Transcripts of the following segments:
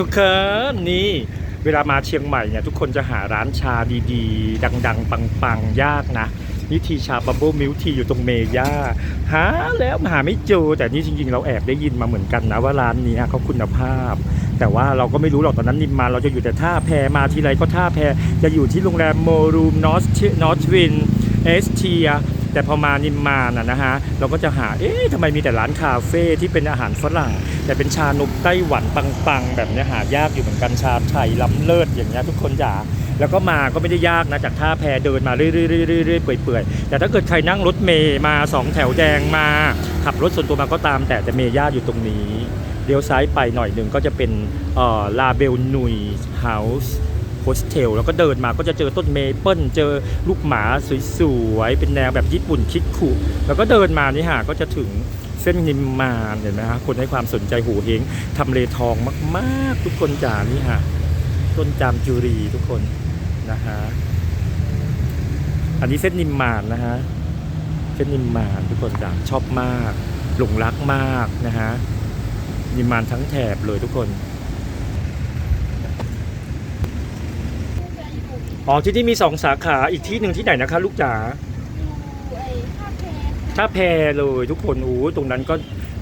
ทุกคนนี่เวลามาเชียงใหม่เนี่ยทุกคนจะหาร้านชาดีๆ ดังๆ ปังๆ ยากนะนี่ทีชาบับเบิลมิลทีอยู่ตรงเมย่าหาแล้วหาไม่เจอแต่นี่จริงๆ เราแอบได้ยินมาเหมือนกันนะว่าร้านนี้เขาคุณภาพ แต่ว่าเราก็ไม่รู้หรอกตอนนั้นนิมมาเราจะอยู่แต่ท่าแพมาทีไรก็ท่าแพจะอยู่ที่โรงแรมโมรูมนอสนอสวินเอสเทีย แต่พอมานิมมานนะนะฮะเราก็จะหาเอ๊ะทำไมมีแต่ร้านคาเฟ่ที่เป็นอาหารฝรั่ง แต่เป็นชานมไต้หวันปังๆ แบบเนี้หายากอยู่เหมือนกันชาไทยล้ำเลิศอย่างเงี้ยทุกคนจ๋าแล้วก็มาก็ไม่ได้ยากนะจากท่าแพเดินมาเรื่อยๆๆๆเปื่อยๆแต่ถ้าเกิดใครนั่งรถเมย์มาสองแถวแดงมาขับรถส่วนตัวมาก็ตาม แต่จะเมย่าอยู่ตรงนี้เลี้ยวซ้ายไปหน่อยหนึ่งก็จะเป็นลาเบลนุยเฮาส์ โฮสเทลแล้วก็เดินมาก็จะเจอต้นเมเปิลเจอลูกหมาสวยๆ เป็นแนวแบบญี่ปุ่นคิดขุแล้วก็เดินมานี่ฮะก็จะถึงเส้นนิมมานเห็นไหมฮะคนให้ความสนใจหูเฮงทำเลทองมากๆ ทุกคนจ๋านี่ฮะต้นจามจุรีทุกคนนะฮะอันนี้เส้นนิมมานนะฮะเส้นนิมมานทุกคนจ๋าชอบมากหลงรักมากนะฮะนิมมานทั้งแถบเลยทุกคน อ๋อที่นี่มีสองสาขาอีกที่หนึ่งที่ไหนนะคะ ลูกจ๋าอยู่ไอ้ท่าแพท่าแพเลยทุกคนอู้ตรงนั้นก็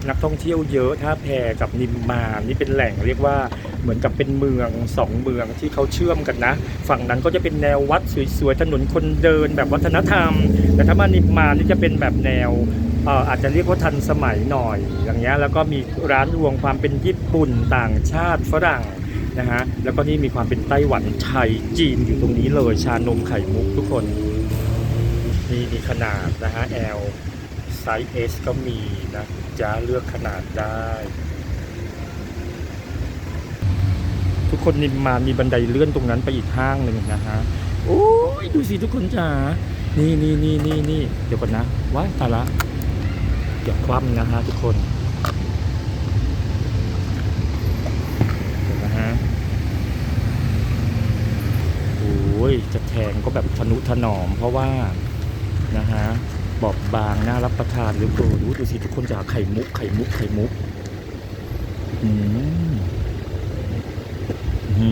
นักท่องเที่ยวเยอะท่าแพกับนิมมานนี่เป็นแหล่งเรียกว่าเหมือนกับเป็นเมืองสองเมืองที่เขาเชื่อมกันนะ ฝั่งนั้นก็จะเป็นแนววัดสวยๆถนนคนเดินแบบวัฒนธรรม แต่ถ้ามานิมมานนี่จะเป็นแบบแนวเอ่ออาจจะเรียกว่าทันสมัยหน่อย อย่างเงี้ยแล้วก็มีร้านรวงความเป็นญี่ปุ่นต่างชาติฝรั่ง นะฮะแล้วก็นี่มีความเป็นไต้หวันไทยจีนอยู่ตรงนี้เลยชานมไข่มุกทุกคนนี่มีขนาดนะฮะ L ไซส์ S ก็มีนะจะเลือกขนาดได้ ทุกคนนิมมามีบันไดเลื่อนตรงนั้นไปอีกห้างหนึ่งนะฮะโอ้ยดูสิทุกคนจ๋านี่นี่นี่นี่นี่เดี๋ยวก่อนนะว้ายตายละเดี๋ยวคว่ำนะฮะทุกคนเดี๋ยวนะฮะ โอ้ ยจะแทงก็แบบทนุถนอม เพราะว่านะฮะบอบบางน่ารับประทานหรือเปล่าดูดูสิทุกคนจะไข่มุกไข่มุกไข่มุกอืมอื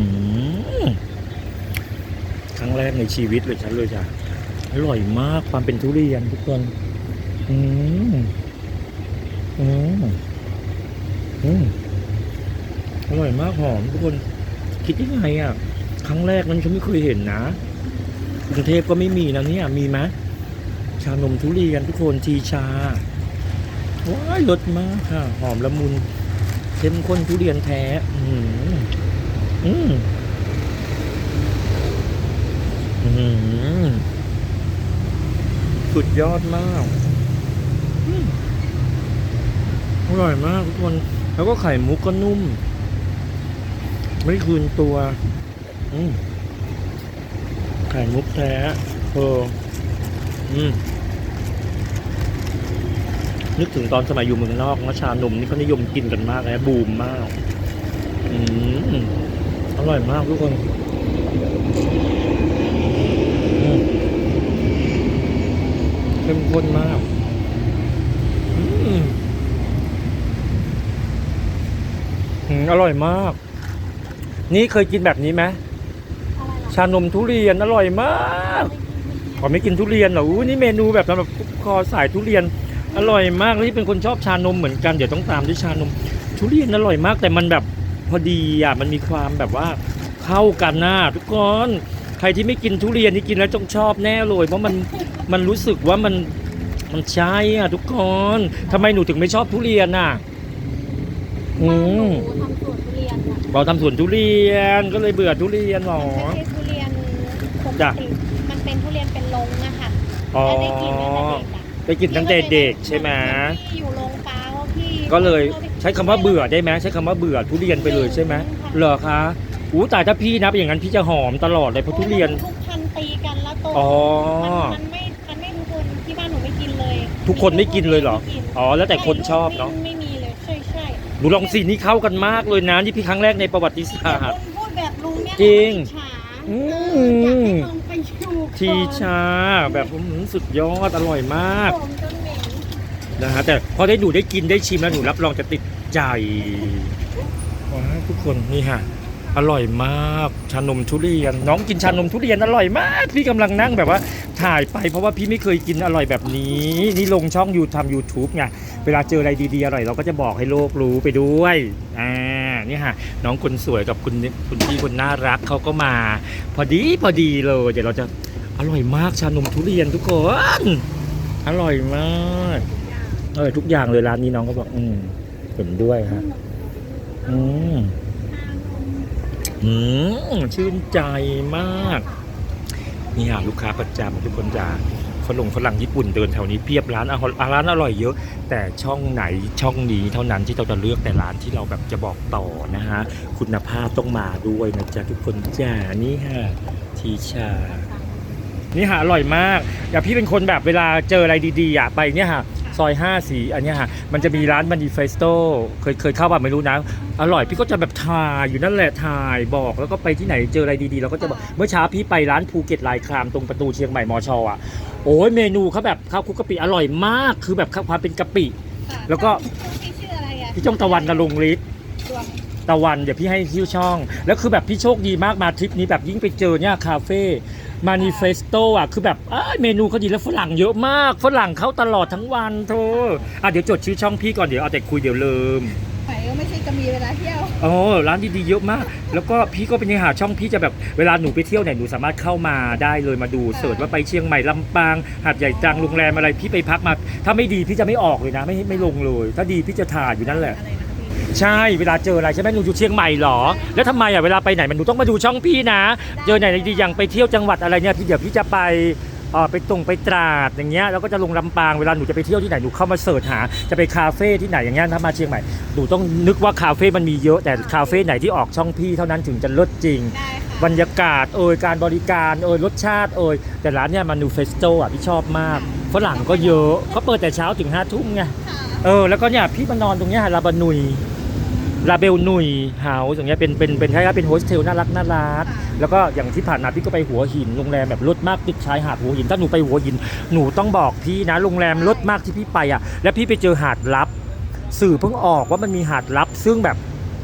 มครั้งแรกในชีวิตเลยฉันเลยจ้ะอร่อยมากความเป็นทุเรียนทุกคนอืมอืมอืมอร่อยมากหอมทุกคนคิดยังไงอะ ครั้งแรกนั้นฉันไม่เคยเห็นนะกรุงเทพก็ไม่มีนะเนี่ยมีไหมชานมทุเรียนทุกคนทีชาว้ายรสมากค่ะ หอมละมุนเข้มข้นทุเรียนแท้ อืมอืมอืมสุดยอดมากอร่อยมากทุกคน แล้วก็ไข่มุกก็นุ่ม ไม่คืนตัว ไข่มุกแท้เอออืมนึกถึงตอนสมัยอยู่เมืองนอกนะชานมนี่เขานิยมกินกันมากนะบูมมาก อืมอร่อยมากทุกคนเข้มข้นมากอืมอืมอร่อยมาก นี่เคยกินแบบนี้ไหม ชานมทุเรียนอร่อยมากขอไม่กินทุเรียนเหรออู้นี่เมนูแบบสำหรับคอสายทุเรียนอร่อยมากแล้วที่เป็นคนชอบชานมเหมือนกันเดี๋ยวต้องตามด้วยชานม ทุเรียนอร่อยมากแต่มันแบบพอดีอะมันมีความแบบว่าเข้ากันนะทุกคนใครที่ไม่กินทุเรียนนี่กินแล้วต้องชอบแน่เลย เพราะมันมันรู้สึกว่ามันมันใช่อะทุกคนทำไมหนูถึงไม่ชอบทุเรียนอะอืบ้านหนูมทำสวนทุเรียนค่ะเราทำสวนทุเรียนก็เลยเบื่อทุเรียนหรอ จ้ะติมันเป็นทุเรียนเป็นลงนะคะอ๋อแต่ได้กินตั้งแต่เด็กอะไปกินตั้งแต่เด็กใช่ไหมพี่อยู่โรงฟ้าว่าพี่ก็เลยใช้คำว่าเบื่อได้ไหมใช้คำว่าเบื่อทุเรียนไปเลยใช่ไหมเหรอคะอู้ตายถ้าพี่นับอย่างนั้นพี่จะหอมตลอดเลยเพราะทุเรียน ทุกพันธุ์ตีกันแล้วโตอ๋อมันมันไม่ มันไม่ทุกคนที่บ้านหนูไม่กินเลยทุกคนไม่กินเลยเหรอ ไม่กินอ๋อ แล้วแต่คนชอบเนาะไม่ไม่มีเลยใช่ใช่หนูลองสินี่เข้ากันมากเลยนะนี่พี่ครั้งแรกในประวัติศาสตร์พูดแบบลุงเนี่ยจริงฉา อืมลองไปชูชีชาแบบอื้อหือสุดยอดอร่อยมากผมจนเหม็นนะฮะแต่พอได้ดูได้กินได้ชิมแล้วหนูรับรองจะติดใจว้าวทุกคนนี่ฮะอร่อยมากชานมทุเรียน น้องกินชานมทุเรียนอร่อยมาก พี่กำลังนั่งแบบว่าถ่ายไปเพราะว่าพี่ไม่เคยกินอร่อยแบบนี้ นี่ลงช่องยูทำยูทูบไงเวลาเจออะไรดีๆอร่อยเราก็จะบอกให้โลกรู้ไปด้วยอ่า นี่ฮะน้องคนสวยกับคุณคุณพี่คนน่ารักเขาก็มา พอดีพอดีเลย เดี๋ยวเราจะอร่อยมากชานมทุเรียนทุกคน อร่อยมากเออทุกอย่างเลยร้านนี้น้องก็บอกอืมเห็นด้วยฮะอืมอืมชื่นใจมาก นี่ฮะลูกค้าประจำทุกคนจะ ฝรั่งฝรั่งญี่ปุ่นเดินแถวนี้เพียบร้านอาหารร้านอร่อยเยอะ แต่ช่องไหนช่องนี้เท่านั้นที่เราจะเลือกแต่ร้านที่เราแบบจะบอกต่อนะฮะคุณภาพต้องมาด้วยนะจ๊ะทุกคนจ้านี่ฮะทีชานี่ฮะอร่อยมากอย่าพี่เป็นคนแบบเวลาเจออะไรดีๆอะไปเนี่ยฮะ ซอย5สีอันเนี้ยฮะมันจะมีร้านบันดีเฟสโตเคยเคยเข้าป่ะไม่รู้นะ อร่อยพี่ก็จะแบบถ่ายอยู่นั่นแหละถ่ายบอกแล้วก็ไปที่ไหนเจออะไรดีๆเราก็จะบอกเมื่อเช้าพี่ไปร้านภูเก็ตลายครามตรงประตูเชียงใหม่มอชอะโอ้ยเมนูเขาแบบข้าวคลุกกะปิอร่อยมากคือแบบความเป็นกะปิค่ะแล้วก็พี่ชื่ออะไรอะพี่จ้องตะวันนรงฤทธิ์ดวงตะวันเดี๋ยวพี่ให้ชื่อช่อง แล้วคือแบบพี่โชคดีมากมาทริปนี้แบบยิ่งไปเจอเนี่ยคาเฟ่ มานิเฟสโตอะ คือแบบอ้ายเมนูเขาดีแล้วฝรั่งเยอะมากฝรั่งเขาตลอดทั้งวันโธ่อะเดี๋ยวจดชื่อช่องพี่ก่อนเดี๋ยวเอาแต่คุยเดี๋ยวลืมไหนก็ไม่ใช่จะมีเวลาเที่ยวโอ้ร้านดีๆเยอะมาก แล้วก็พี่ก็เป็นยังหาช่องพี่จะแบบเวลาหนูไปเที่ยวไหนหนูสามารถเข้ามาได้เลยมาดูเสิร์ชว่าไปเชียงใหม่ลำปางหาดใหญ่จังโรงแรมอะไรพี่ไปพักมา ถ้าไม่ดีพี่จะไม่ออกเลยนะ ไม่ไม่ลงเลย ถ้าดีพี่จะถ่ายอยู่นั่นแหละ อะไรนะคะพี่ ใช่เวลาเจออะไรใช่ไหมหนูอยู่เชียงใหม่เหรอ แล้วทำไมอะเวลาไปไหนมันหนูต้องมาดูช่องพี่นะ เจอไหนดีๆอย่างไปเที่ยวจังหวัดอะไรเนี่ยพี่เดี๋ยวพี่จะไปเอ่อไปตรงไปตราดอย่างเงี้ยแล้วก็จะลงลำปางเวลาหนูจะไปเที่ยวที่ไหนหนูเข้ามาเสิร์ชหา จะไปคาเฟ่ที่ไหนอย่างเงี้ยถ้ามาเชียงใหม่หนูต้องนึกว่าคาเฟ่มันมีเยอะแต่คาเฟ่ไหนที่ออกช่องพี่เท่านั้นถึงจะเลิศจริง ได้ค่ะบรรยากาศเอ่ยการบริการเอ่ยรสชาติเอ่ยแต่ร้านเนี่ยมานูเฟสโตอะพี่ชอบมากฝรั่งก็เยอะเขาเปิดแต่เช้าถึงห้าทุ่มไง ค่ะ เออแล้วก็เนี่ยพี่มานอนตรงเนี้ยลาบานุย ลาเบลนุยเฮาส์อย่างเงี้ยเป็นเป็นเป็นคล้ายๆเป็นโฮสเทลน่ารักน่ารักแล้วก็อย่างที่ผ่านมาพี่ก็ไปหัวหินโรงแรมแบบรถมากติดชายหาดหัวหินถ้าหนูไปหัวหินหนูต้องบอกพี่นะโรงแรมรถมากที่พี่ไปอะแล้วพี่ไปเจอหาดลับ สื่อเพิ่งออกว่ามันมีหาดลับ ซึ่งแบบ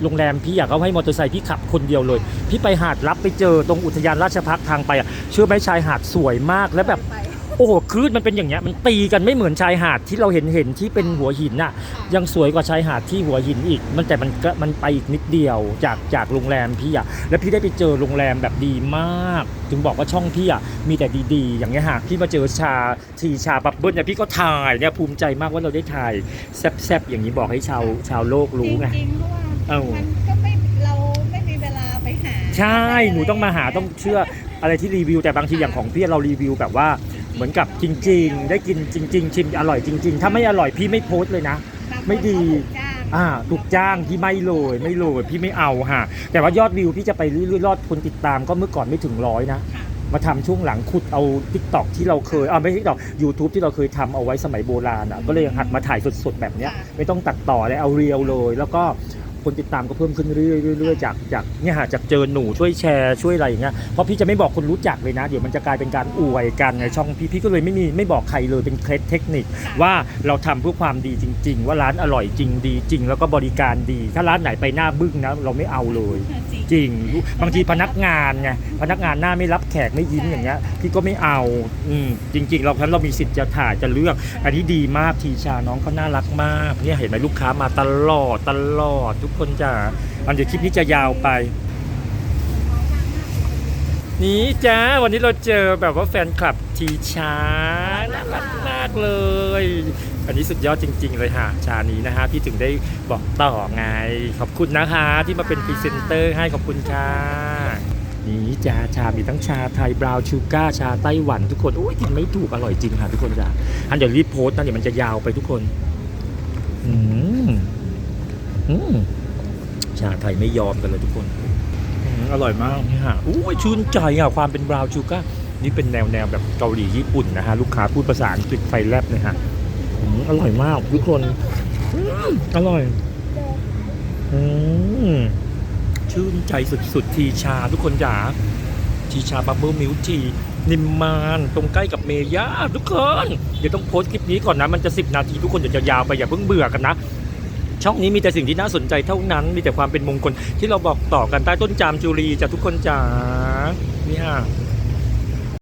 โรงแรมพี่อยากเขาให้มอเตอร์ไซค์พี่ขับคนเดียวเลย พี่ไปหาดลับไปเจอตรงอุทยานราชพักษ์ทางไปอะเชื่อไหมชายหาดสวยมากแล้วแบบไป โอ้โหคลื่นมันเป็นอย่างเงี้ยมันตีกันไม่เหมือนชายหาดที่เราเห็นเห็นที่เป็นหัวหินน่ะ ยังสวยกว่าชายหาดที่หัวหินอีก มันแต่มันก็มันไปอีกนิดเดียวจากจากโรงแรมพี่อะแล้วพี่ได้ไปเจอโรงแรมแบบดีมาก ถึงบอกว่าช่องพี่อะมีแต่ดีๆ อย่างเงี้ยหากพี่มาเจอชาทีชาบับเบิ้ลเนี่ยพี่ก็ถ่ายเนี่ยภูมิใจมากว่าเราได้ถ่ายแซบๆอย่างนี้บอกให้ชาวชาวโลกจรู้ไงริงๆเพราะว่าเอ้ามัมันก็ไม่เราไม่มีเวลาไปหาใช่หนูต้องมาหาต้องเชื่ออะไรที่รีวิวแต่บางทีอย่างของพี่เรารีวิวแบบว่า เหมือนกับจริง ๆ ได้กินจริง ๆ ชิมอร่อยจริง ๆ ถ้าไม่อร่อยพี่ไม่โพสต์เลยนะบางคนไม่ดีเขาถูกจ้างอ่าถูกจ้างพี่ไม่เลยไม่เลยพี่ไม่เอาฮะแต่ว่ายอดวิวพี่จะไปเรื่อยๆยอดคนติดตามก็เมื่อก่อนไม่ถึงร้อยนะค่ะมาทำช่วงหลังขุดเอาทิกตอกที่เราเคยอ่าไม่ใช่ทิกตอกยูทูบที่เราเคยทำเอาไว้สมัยโบราณอะก็เลยหัดมาถ่ายสดๆแบบเนี้ย ค่ะ ไม่ต้องตัดต่อเลยเอาเรียวเลย แล้วก็ คนติดตามก็เพิ่มขึ้นเรื่อยๆจากจากเนี่ยฮะจากเจอหนูช่วยแชร์ช่วยอะไรอย่างเงี้ยเพราะพี่จะไม่บอกคนรู้จักเลยนะเดี๋ยวมันจะกลายเป็นการอวยกันในช่องพี่พี่ก็เลยไม่มีไม่บอกใครเลยเป็นเคล็ดเทคนิค ว่าเราทำเพื่อความดีจริง ๆ ว่าร้านอร่อยจริงดีจริง แล้วก็บริการดี ถ้าร้านไหนไปหน้าบึ้งนะเราไม่เอาเลย จริง บางทีพนักงานไงพนักงานหน้าไม่รับแขกไม่ยิ้มอย่างเงี้ยพี่ก็ไม่เอาอืมจริง ๆ เราฉันเรามีสิทธิ์จะถ่ายจะเลือก อันนี้ดีมากทีชาน้องเขาน่ารักมากเนี่ยเห็นไหมลูกค้ามาตลอดตลอดทุกคนจ้าอันเดี๋ยวคลิปนี้จะยาวไป นี่จ้าวันนี้เราเจอแบบว่าแฟนคลับทีชาน่ารักมากเลย อันนี้สุดยอดจริง ๆ เลยค่ะ ชานี้นะฮะพี่ถึงได้บอกต่อไง ขอบคุณนะคะ ที่มาเป็นพรีเซนเตอร์ให้ขอบคุณค่ะนี่จ้าชา มีทั้งชาไทย บราวน์ชูก้า ชาไต้หวันทุกคนโอ้ยกินไม่ถูก อร่อยจริงค่ะทุกคนจ้าอันเดี๋ยวรีบโพสต์นะเดี๋ยวมันจะยาวไปทุกคน อืม อืม ชาไทยไม่ยอมกันเลยทุกคนอืมอร่อยมากนี่ฮะอู้ยชื่นใจอะความเป็นบราวน์ชูการ์นี่เป็นแนวแนวแบบเกาหลีญี่ปุ่นนะฮะ ลูกค้าพูดภาษาอังกฤษไฟแลบเลยฮะอืมอร่อยมากทุกคนอืมอร่อยอืมชื่นใจสุดๆ ทีชาทุกคนจ๋าทีชาบับเบิลมิลทีนิมมานตรงใกล้กับเมย่าทุกคน เดี๋ยวต้องโพสต์คลิปนี้ก่อนนะ มันจะ 10 นาทีทุกคนเดี๋ยวจะยาวไปอย่าเพิ่งเบื่อกันนะ ช่องนี้มีแต่สิ่งที่น่าสนใจเท่านั้น มีแต่ความเป็นมงคลที่เราบอกต่อกันใต้ต้นจามจุรีจากทุกคนจ๋านี่ฮะ